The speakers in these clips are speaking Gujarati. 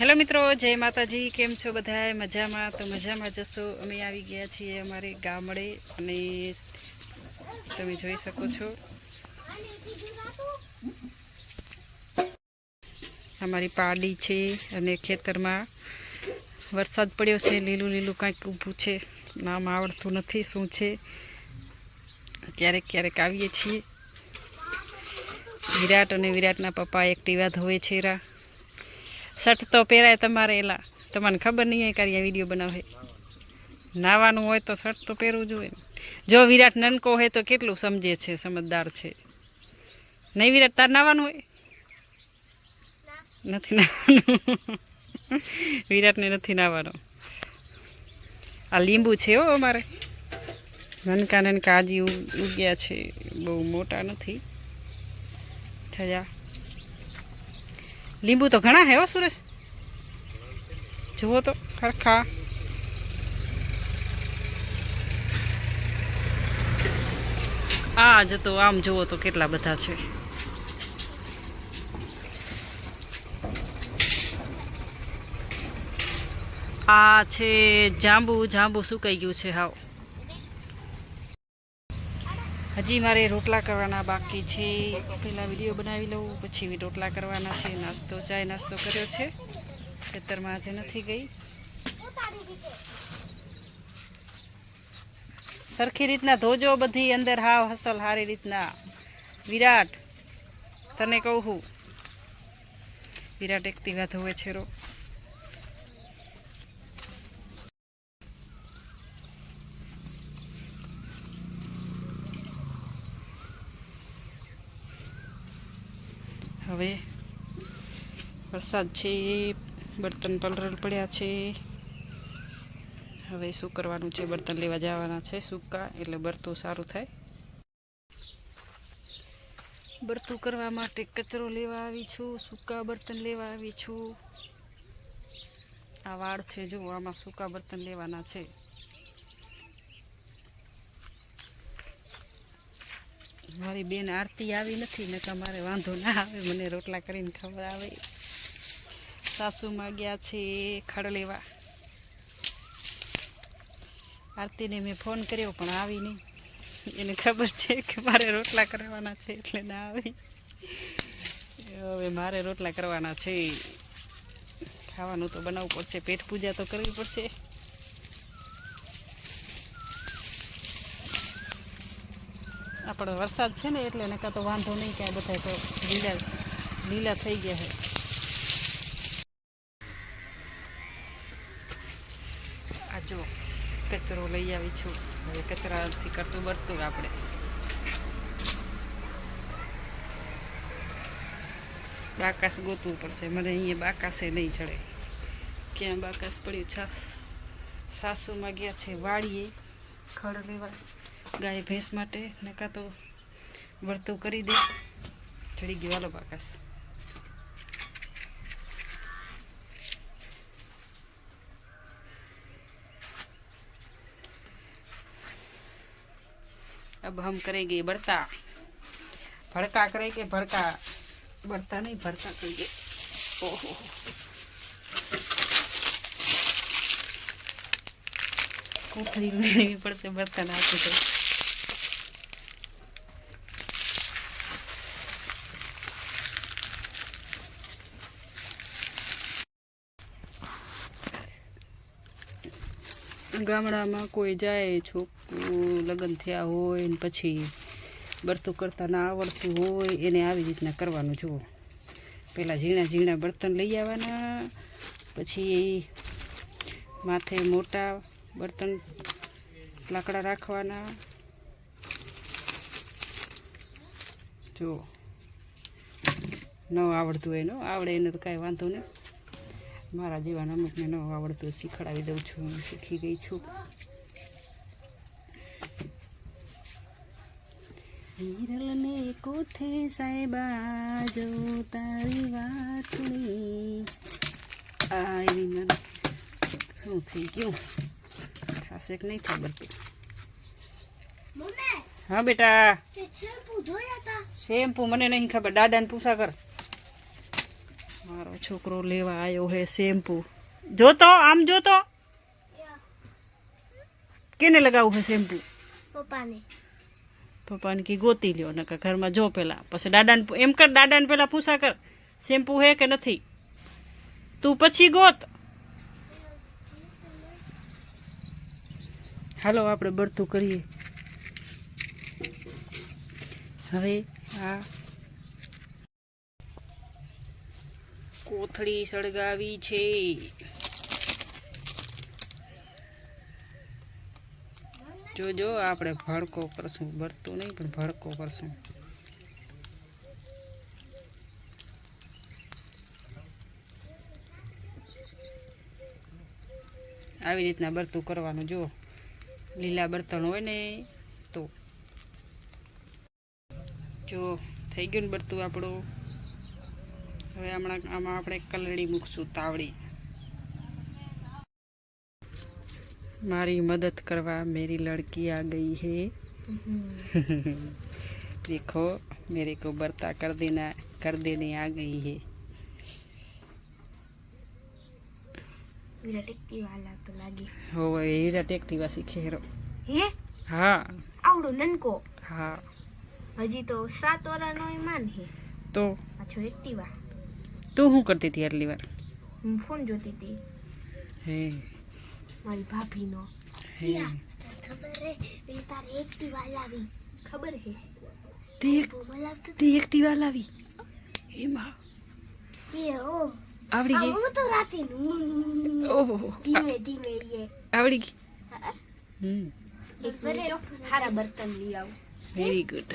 હેલો મિત્રો, જય માતાજી. કેમ છો બધા મજામાં? તો મજામાં જશો અમે આવી ગયા છીએ અમારે ગામડે અને તમે જોઈ શકો છો. અમારી પાડી છે અને ખેતરમાં વરસાદ પડ્યો છે. લીલું લીલું કાંઈક ઊભું છે. નામ આવડતું નથી શું છે. ક્યારેક ક્યારેક આવીએ છીએ. વિરાટ અને વિરાટના પપ્પા એક્ટિવા ધોવે છે રા. શર્ટ તો પહેરાય તમારે એલા. તમને ખબર નહીં હોય કાર્ય વીડિયો બનાવે. નાવાનું હોય તો શર્ટ તો પહેરવું જોઈએ. જો વિરાટ નનકો હોય તો કેટલું સમજે છે સમજદાર છે. નહીં વિરાટ તાર નાવાનું હોય? નથી નાવાનું. વિરાટને નથી નાવાનું. આ લીંબુ છે હો અમારે. નનકા નનકા આજી ઉગ્યા છે. બહુ મોટા નથી. થયા. લીંબુ તો ઘણા હે સુરેશ? જુઓ તો, ખરખા. આ જતો આમ જુઓ તો કેટલા બધા છે. આ છે જાંબુ જાંબુ સુકાઈ ગયું છે, હાવ. હજી મારે રોટલા કરવાના બાકી છે. પહેલાં વીડિયો બનાવી લઉં, પછી રોટલા કરવાના છે. નાસ્તો ચાય નાસ્તો કર્યો છે. ખેતરમાં આજે નથી ગઈ. સરખી રીતના ધોજો બધી, અંદર હાવ હસલ સારી રીતના. વિરાટ, તને કહું વિરાટ એક્ટિવા ધોવે છે રો. હવે વરસાદ છે, બર્તન પલરલ પડ્યા છે. હવે શું કરવાનું છે? બર્તન લેવા જવાના છે સૂકા, એટલે બરતું સારું થાય. બરતું કરવા માટે કચરો લેવા આવી છું, સૂકા બર્તન લેવા આવી છું. આ વાળ છે જો આમાં સૂકા બર્તન લેવાના છે. મારી બેન આરતી આવી નથી, ને તમારે વાંધો ના આવે, મને રોટલા કરીને ખબર આવે સાસુમાં ગયા છે ખડ લેવા. આરતીને મેં ફોન કર્યો, પણ આવી નહીં. એને ખબર છે કે મારે રોટલા કરવાના છે, એટલે ના આવી. હવે મારે રોટલા કરવાના છે. ખાવાનું તો બનાવવું પડશે, પેટ પૂજા તો કરવી પડશે. આપણે વરસાદ છે ને એટલે નકા તો વાંધો નહીં ક્યાંય બધા તો લીલા લીલા થઈ ગયા છે. આ જો, કચરો લઈ આવી છું. હવે કચરાથી કરતું બરતું આપણે. બાકાસ ગોતવું પડશે. મને અહીંયા બાકાસે નહીં ચડે. ક્યાં બાકાસ પડ્યું? છાસ સાસુમાં ગયા છે, વાડીએ. ખડ લેવા. ગાય ભેંસ માટે નકા તો વર્તું કરી દે ચડી ગયો હાલો બાકાસ अब हम करेंगे बर्ता भड़का करेंगे भड़का बर्ता नहीं भड़का करेंगे ओहो કોથળી લેવી પડશે બર્તન આપી તો ગામડામાં કોઈ જાય, છોકરું લગ્ન થયા હોય ને પછી બરતું કરતા ના આવડતું હોય, એને આવી રીતના કરવાનું જુઓ. પહેલાં ઝીણા ઝીણા બર્તન લઈ આવવાના, પછી માથે મોટા બર્તન લાકડા રાખવાના. જુઓ. ન આવડતું હોય, ન આવડે એને તો કાંઈ વાંધો નહીં. મારા જેવાના અમુકને ન આવડતું શીખડાવી દઉં છું હું શીખી ગઈ છું. હિરલને કોઠે સાહેબા જો તારી વાતની આવી મને. શું થઈ ગયું? થશે કે નહીં ખબર હા બેટા. શેમ્પુ શેમ્પુ મને નહીં ખબર. દાદાને પૂછા કર. મારો છોકરો લેવા આવ્યો હે શેમ્પુ. જોતો? આમ જોતો? કેને લગાવવું હે શેમ્પુ? પપ્પાને. પપ્પાને કી ગોતી લ્યો નકર ઘરમાં જો પેલા. પછી દાદાને એમ કર દાદાને પેલા પૂછા કર. શેમ્પુ હે કે નથી? તું પછી ગોત. હાલો આપણે બળતું કરીએ. હવે આ કોથળી સળગાવી છે. જોજો, આપણે ભડકો કરશું. ભરતું નહીં, પણ ભડકો કરશું. આવી રીતના બરતું કરવાનું. જો લીલા બર્તન હોય ને, તો. જો થઈ ગયું ને બરતું આપણું? હવે હમણાં આમાં આપણે કલડી મૂકશું તાવડી મારી મદદ કરવા मेरी लड़की आ गई है देखो मेरे को बर्ता कर देना कर देने आ गई है વિરાટ એક્ટિવ હાલા તો લાગે हो हीरा टेक्टिवा सीखे हीरो હે हाँ આવડો નનકો हाँ હજી તો સાત વરાનો એ માન હે तो પાછો એક્ટિવા तू શું કરતી હતી આટલી વાર? હું ફોન જોતી હતી. હે. મારી ભાભીનો. હે. ખબર હે મેં તારી એક્ટિવા લાવી. ખબર હે? તે તે એક્ટિવા લાવી. એ ઓમ આવડી ગઈ? હું તો રાતે ઓહો. ધીમે ધીમે એ. આવડી ગઈ? હમ. એક સારા બર્તન લઈ આવું. વેરી ગુડ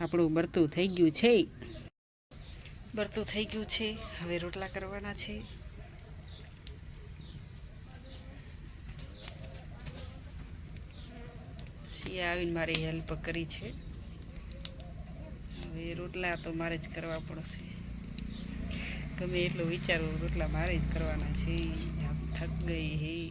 આપણું બરતું થઈ ગયું છે. બરતું થઈ ગયું છે. હવે રોટલા કરવાના છે. શિયા આવીને મારી હેલ્પ કરી છે. હવે રોટલા તો મારે જ કરવા પડશે. ગમે એટલું વિચારવું રોટલા મારે જ કરવાના છે. થક ગઈ હે.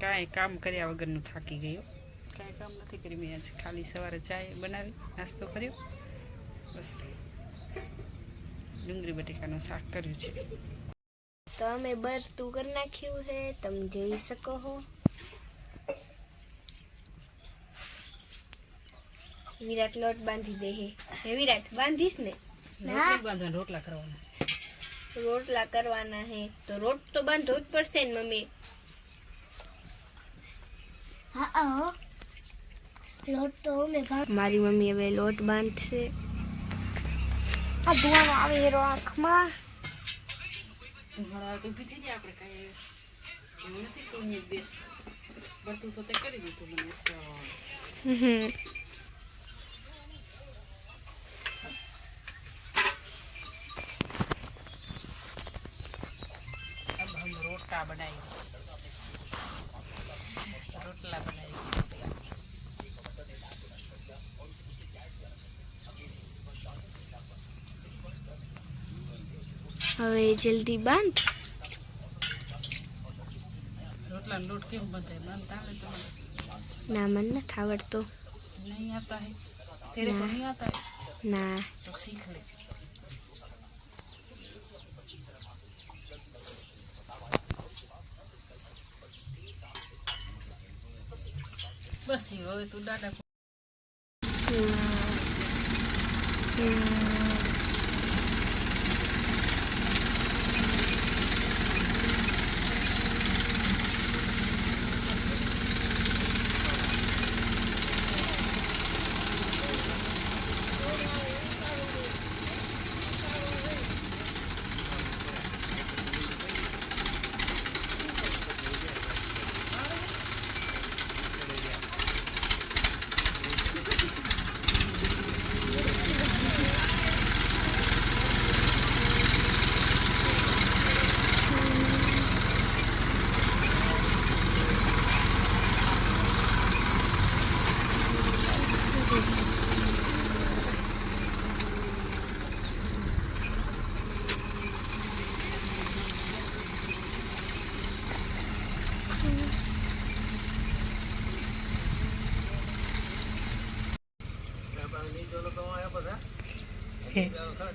કાંઈ કામ કર્યા વગરનું થાકી ગયો. કાંઈ કામ નથી કરી મેં આજે ખાલી સવારે ચાય બનાવી નાસ્તો કર્યો. બસ. ડુંગળી બટેકાનું શાક કર્યું છે. તો અમે બરતું કરી નાખ્યું છે. તમે જોઈ શકો છો વિરાટ લોટ બાંધી દે હે. હે વિરાટ બાંધીશ ને? બાંધવાના રોટલા કરવાના. રોટલા કરવાના હે. તો રોટ તો બાંધવો જ પડશે ને મમ્મી. લોટ તો અમે મારી મમ્મી હવે લોટ બાંધશે આ ધુવાનો આવે હેરો આંખમાં તમારા તો ઊભી થઈ જાય આપણે કાંઈ એવું નથી તું અહીંયા જ બેસ બરતું તો તે કરી દીધું મને સવારે. अब હવે જલ્દી બાંધ. રોટલાનો લોટ કેમ બંધાય? બાંધતા આવે ના મન નથી આવડતો. નહીં આવતા હે નહીં આવતા ના. તો શીખ બસ હવે તું દાદા